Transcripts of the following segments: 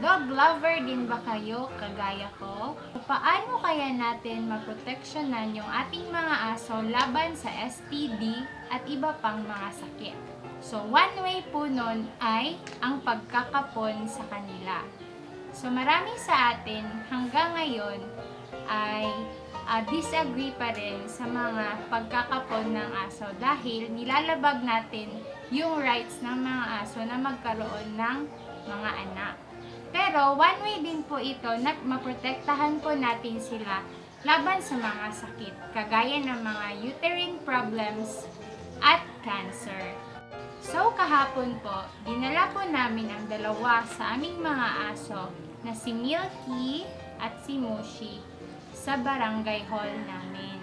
Dog lover din ba kayo kagaya ko? Paano kaya natin maproteksyonan yung ating mga aso laban sa STD at iba pang mga sakit? So, one way po nun ay ang pagkakapon sa kanila. So, marami sa atin hanggang ngayon ay ah, disagree pa rin sa mga pagkakapon ng aso dahil nilalabag natin yung rights ng mga aso na magkaroon ng mga anak. Pero one way din po ito na maprotektahan po natin sila laban sa mga sakit kagaya ng mga uterine problems at cancer. So kahapon po, dinala po namin ang dalawa sa aming mga aso na si Milky at si Mushi sa barangay hall namin.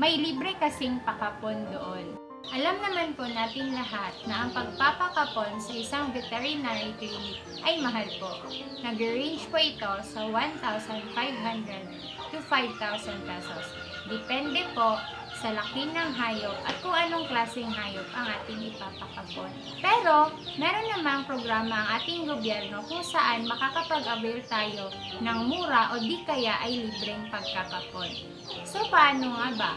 May libre kasing pakapon doon. Alam naman po natin lahat na ang pagpapakapon sa isang veterinary clinic ay mahal po. Nag-range po ito sa 1,500 to 5,000 pesos. Depende po sa laki ng hayop at kung anong klaseng hayop ang ating ipapakapon. Pero, meron namang programa ang ating gobyerno kung saan makakapag-avail tayo ng mura o di kaya ay libreng pagkakapon. So, paano nga ba?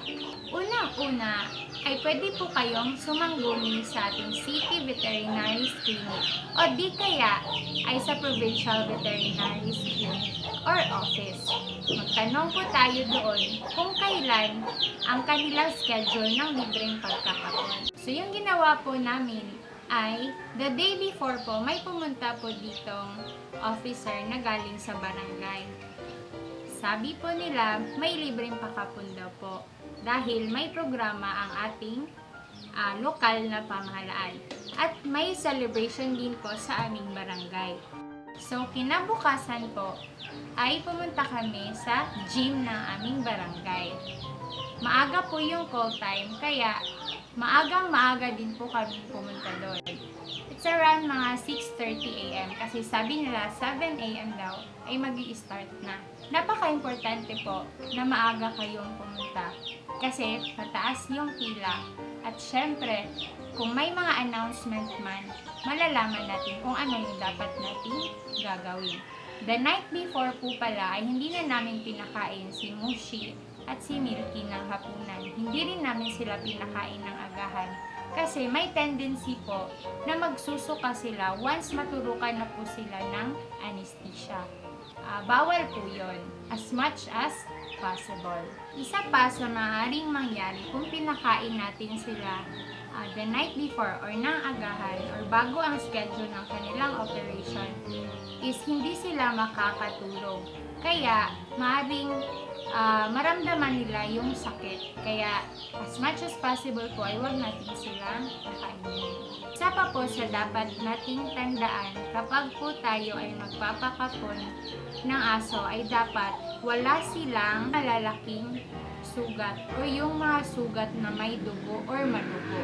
Unang-una, ay pwede po kayong sumangguni sa ating City Veterinary Clinic o di kaya ay sa Provincial Veterinary Clinic or office. Magtanong po tayo doon kung kailan ang kanilang schedule ng libreng pagkakapon. So yung ginawa po namin ay the day before po may pumunta po ditong officer na galing sa barangay. Sabi po nila, may libreng pakapon daw po dahil may programa ang ating ah, lokal na pamahalaan at may celebration din po sa aming barangay. So, kinabukasan po ay pumunta kami sa gym ng aming barangay. Maaga po yung call time, kaya maagang maaga din po kami pumunta doon. It's around mga 6.30 a.m. kasi sabi nila 7 a.m. daw ay mag start na. Napaka-importante po na maaga kayong pumunta kasi mataas yung pila at syempre kung may mga announcement man, malalaman natin kung ano yung dapat nating gagawin. The night before po pala ay hindi na namin pinakain si Mushi at si Milky ng hapunan. Hindi rin namin sila pinakain ng agahan kasi may tendency po na magsusuka sila once maturukan na po sila ng anesthesia. Ah, bawal po yon as much as possible. Isa pa sa maaaring mangyari kung pinakain natin sila ah, the night before or ng agahan or bago ang schedule ng kanilang operation is hindi sila makakatulog. Kaya, maaaring ah, maramdaman nila yung sakit. Kaya, as much as possible po ay huwag natin silang kakainin. Isa pa po sa dapat nating tandaan kapag po tayo ay magpapakapon ng aso ay dapat wala silang malalaking sugat o yung mga sugat na may dugo or madugo.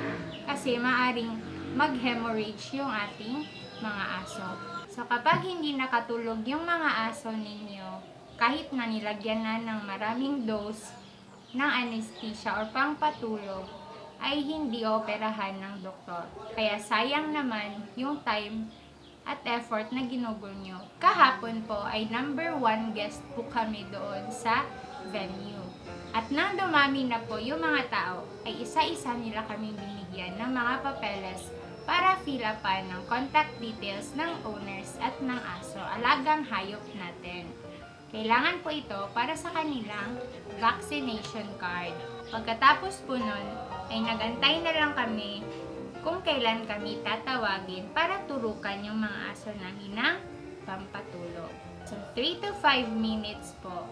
Kasi maaring mag-hemorrhage yung ating mga aso. So kapag hindi nakatulog yung mga aso ninyo, kahit na nilagyan na ng maraming dose ng anesthesia or pangpatulog, ay hindi operahan ng doktor. Kaya sayang naman yung time at effort na ginugol nyo. Kahapon po ay number one guest po kami doon sa venue. At nang dumami na po yung mga tao, ay isa-isa nila kaming binigyan ng mga papeles para fill upan ng contact details ng owners at ng aso, alagang hayop natin. Kailangan po ito para sa kanilang vaccination card. Pagkatapos po nun, ay nagantay na lang kami kung kailan kami tatawagin para turukan yung mga aso namin ng pampatulog. So, 3 to 5 minutes po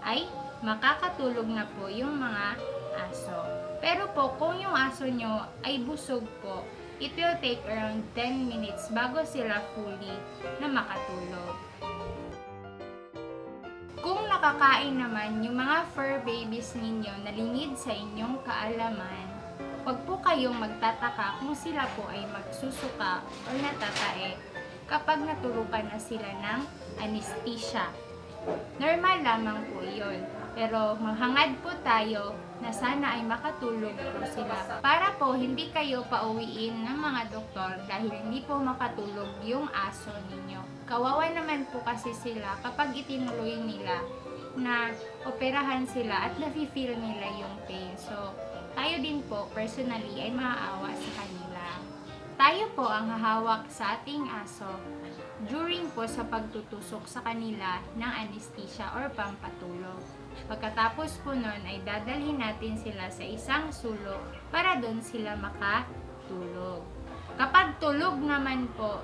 ay makakatulog na po yung mga aso. Pero po, kung yung aso nyo ay busog po, it will take around 10 minutes bago sila fully na makatulog. Kung nakakain naman yung mga fur babies ninyo na lingid sa inyong kaalaman, huwag po kayong magtataka kung sila po ay magsusuka o natatae kapag naturukan na sila ng anesthesia. Normal lamang po yun. Pero maghangad po tayo na sana ay makatulog po sila. Para po hindi kayo pauwiin ng mga doktor dahil hindi po makatulog yung aso ninyo. Kawawa naman po kasi sila kapag itinuloy nila na operahan sila at nafe-feel nila yung pain. So, tayo din po personally ay maaawa sa kanila. Tayo po ang hahawak sa ating aso during po sa pagtutusok sa kanila ng anesthesia or pampatulog. Pagkatapos po nun ay dadalhin natin sila sa isang sulok para doon sila makatulog. Kapag tulog naman po,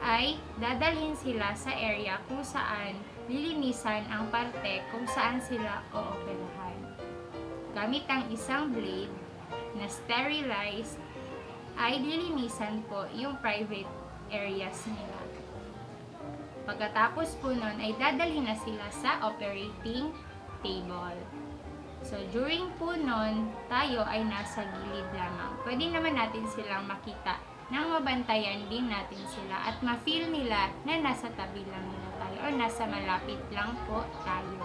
ay dadalhin sila sa area kung saan lilinisan ang parte kung saan sila ooperahan. Gamit ang isang blade na sterilized ay lilinisan po yung private areas nila. Pagkatapos po nun ay dadalhin na sila sa operating table. So, during po nun, tayo ay nasa gilid lamang. Pwede naman natin silang makita nang mabantayan din natin sila at ma-feel nila na nasa tabi lang nila tayo o nasa malapit lang po tayo.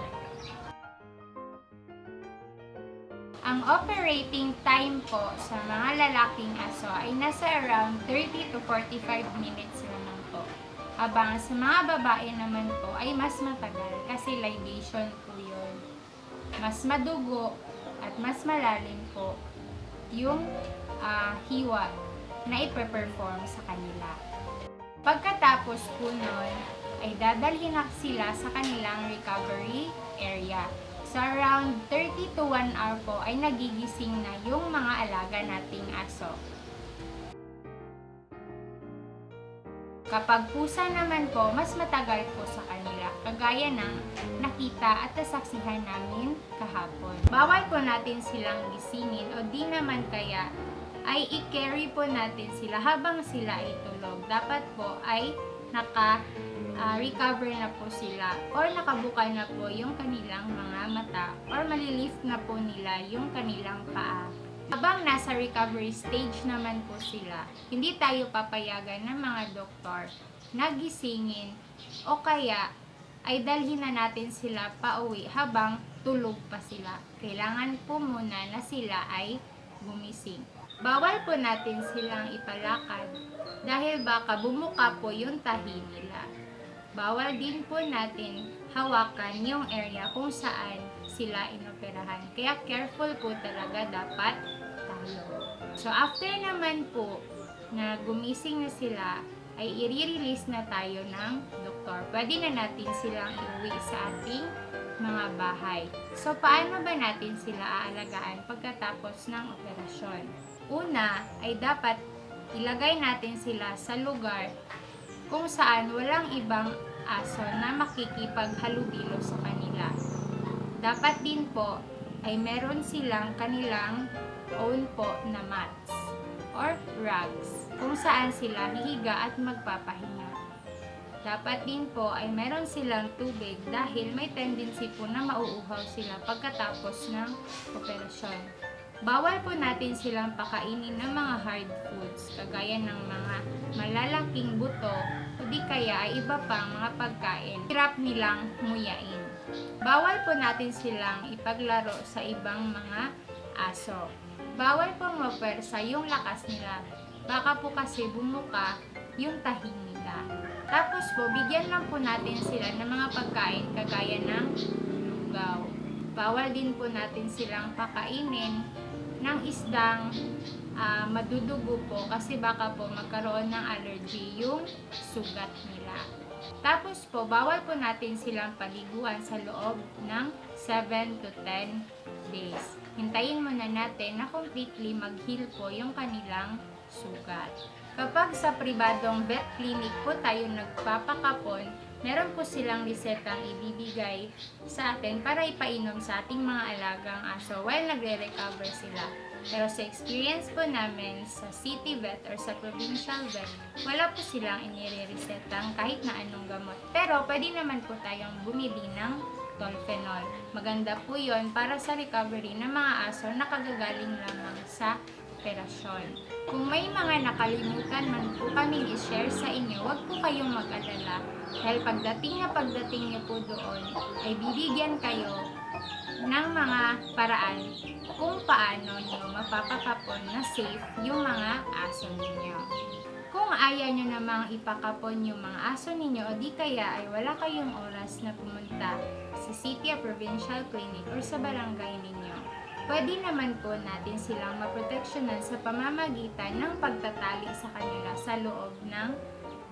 Ang operating time po sa mga lalaking aso ay nasa around 30 to 45 minutes lamang po. Habang sa mga babae naman po ay mas matagal kasi ligation po yun. Mas madugo at mas malalim po yung ah, hiwa na ipe-perform sa kanila. Pagkatapos po nun, ay dadalhin na sila sa kanilang recovery area. So around 30 to 1 hour po ay nagigising na yung mga alaga nating aso. Kapag pusa naman po, mas matagal po sa kanila, kagaya ng nakita at nasaksihan namin kahapon. Bawal po natin silang gisingin o di naman kaya ay i-carry po natin sila habang sila ay tulog. Dapat po ay naka ah, recover na po sila or nakabuka na po yung kanilang mga mata or malilift na po nila yung kanilang paa. Habang nasa recovery stage naman po sila, hindi tayo papayagan ng mga doktor na gisingin o kaya ay dalhin na natin sila pauwi habang tulog pa sila. Kailangan po muna na sila ay gumising. Bawal po natin silang ipalakad dahil baka bumuka po yung tahi nila. Bawal din po natin hawakan yung area kung saan sila inoperahan. Kaya careful po talaga dapat tayo. So after naman po na gumising na sila, ay i-release na tayo ng doktor. Pwede na natin silang iuwi sa ating mga bahay. So paano ba natin sila aalagaan pagkatapos ng operasyon? Una ay dapat ilagay natin sila sa lugar kung saan walang ibang aso na makikipaghalubilo sa kanila. Dapat din po ay meron silang kanilang own po na mats or rugs kung saan sila hihiga at magpapahinga. Dapat din po ay meron silang tubig dahil may tendency po na mauuhaw sila pagkatapos ng operasyon. Bawal po natin silang pakainin ng mga hard foods kagaya ng mga malalaking buto o di kaya ay iba pang mga pagkain hirap nilang nguyain. Bawal po natin silang ipaglaro sa ibang mga aso. Bawal pong mapersa yung lakas nila. Baka po kasi bumuka yung tahi nila. Tapos po, bigyan lang po natin sila ng mga pagkain kagaya ng lugaw. Bawal din po natin silang pakainin ng isdang ah, madudugo po kasi baka po magkaroon ng allergy yung sugat nila. Tapos po, bawal po natin silang paliguan sa loob ng 7 to 10 days. Hintayin muna natin na completely mag-heal po yung kanilang sugat. Kapag sa pribadong vet clinic po tayo nagpapakapon, meron po silang resetang ibibigay sa atin para ipainom sa ating mga alagang aso while nagre-recover sila. Pero sa experience po namin sa city vet or sa provincial vet, wala po silang inire-resetang kahit na anong gamot. Pero pwede naman po tayong bumili ng tolfenol. Maganda po yon para sa recovery ng mga aso na kagagaling lamang sa operasyon. Kung may mga nakalimutan man po kaming i-share sa inyo, huwag po kayong mag-alala. Dahil pagdating na pagdating niyo po doon, ay bibigyan kayo ng mga paraan kung paano nyo mapapakapon na safe yung mga aso ninyo. Kung ayaw nyo namang ipakapon yung mga aso ninyo o di kaya ay wala kayong oras na pumunta sa city provincial clinic or sa barangay ninyo, pwede naman po natin silang maproteksyonan sa pamamagitan ng pagtatali sa kanila sa loob ng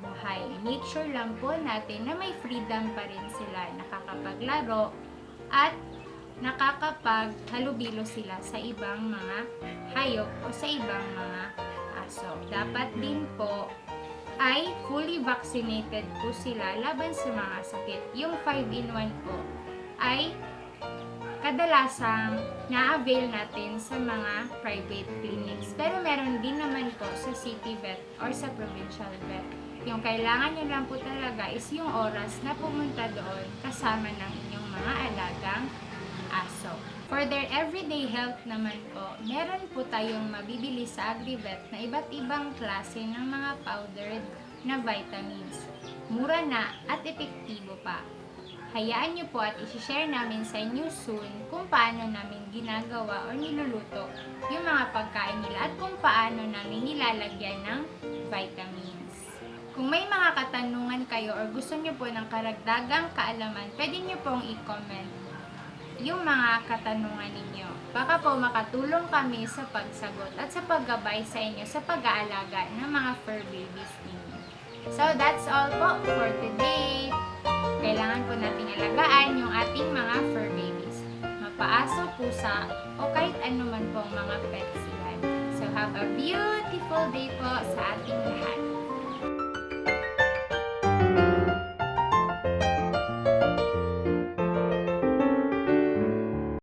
bahay. Make sure lang po natin na may freedom pa rin sila, nakakapaglaro at nakakapaghalubilo sila sa ibang mga hayop o sa ibang mga aso. Dapat din po ay fully vaccinated po sila laban sa mga sakit. Yung 5-in-1 po ay kadalasang na-avail natin sa mga private clinics. Pero meron din naman po sa city vet or sa provincial vet. Yung kailangan nyo lang po talaga is yung oras na pumunta doon kasama ng inyong mga alagang aso. For their everyday health naman po, meron po tayong mabibili sa AgriVet na iba't ibang klase ng mga powdered na vitamins. Mura na at epektibo pa. Hayaan nyo po at isi-share namin sa inyo soon kung paano namin ginagawa o niluluto yung mga pagkain nila at kung paano namin nilalagyan ng vitamins. Kung may mga katanungan kayo or gusto nyo po ng karagdagang kaalaman, pwede nyo pong i-comment yung mga katanungan ninyo. Baka po makatulong kami sa pagsagot at sa paggabay sa inyo sa pag-aalaga ng mga fur babies ninyo. So, that's all po for today. Kailangan po nating alagaan yung ating mga fur babies. Mapaaso, pusa, o kahit anuman pong mga pets yan. So, have a beautiful day po sa ating lahat.